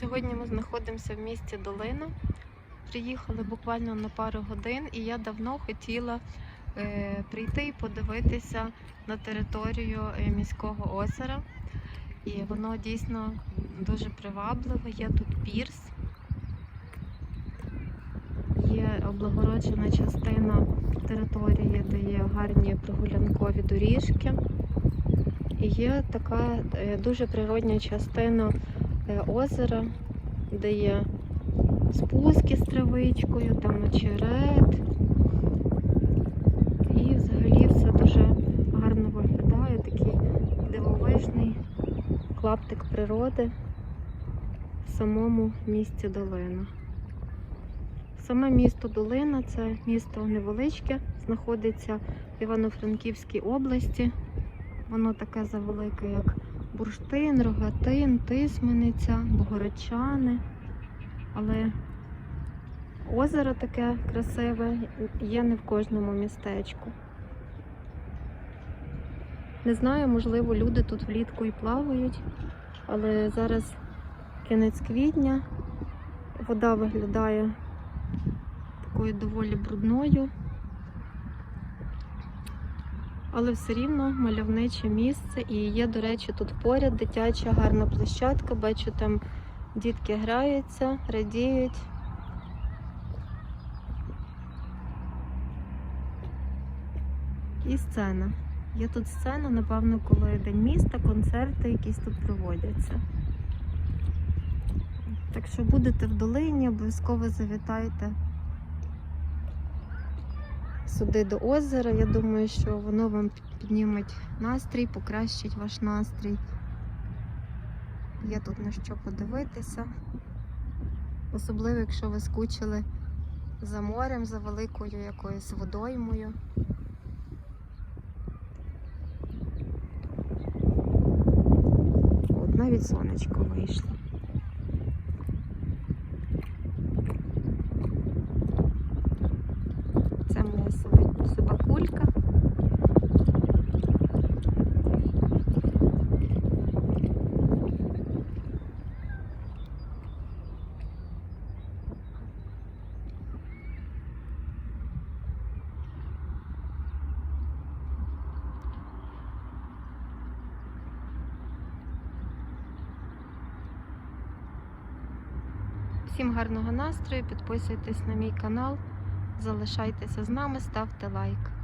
Сьогодні ми знаходимося в місті Долина. Приїхали буквально на пару годин, і я давно хотіла е, прийти і подивитися на територію е, міського озера. І воно дійсно дуже привабливе. Є тут пірс, є облагороджена частина території, де є гарні прогулянкові доріжки. І є така е, дуже природня частина е, озера, де є спуски з травичкою, там очерет. І взагалі все дуже гарно виглядає, такий дивовижний клаптик природи в самому місті Долина. Саме місто Долина це місто невеличке, знаходиться в Івано-Франківській області. Воно таке завелике, як Бурштин, Рогатин, Тисмениця, Богородчани. Але озеро таке красиве є не в кожному містечку. Не знаю, можливо, люди тут влітку і плавають, але зараз кінець квітня, вода виглядає такою доволі брудною. Але все рівно мальовниче місце і є, до речі, тут поряд дитяча гарна площадка. Бачу, там дітки граються, радіють. І сцена. Є тут сцена, напевно, коли День міста, концерти якісь тут проводяться. Так що будете в долині, обов'язково завітайте сюди до озера. Я думаю, що воно вам підніметь настрій, покращить ваш настрій. Є тут на що подивитися. Особливо, якщо ви скучили за морем, за великою якоюсь водоймою. От навіть сонечко вийшло. Всім гарного настрою, підписуйтесь на мій канал, залишайтеся з нами, ставте лайк.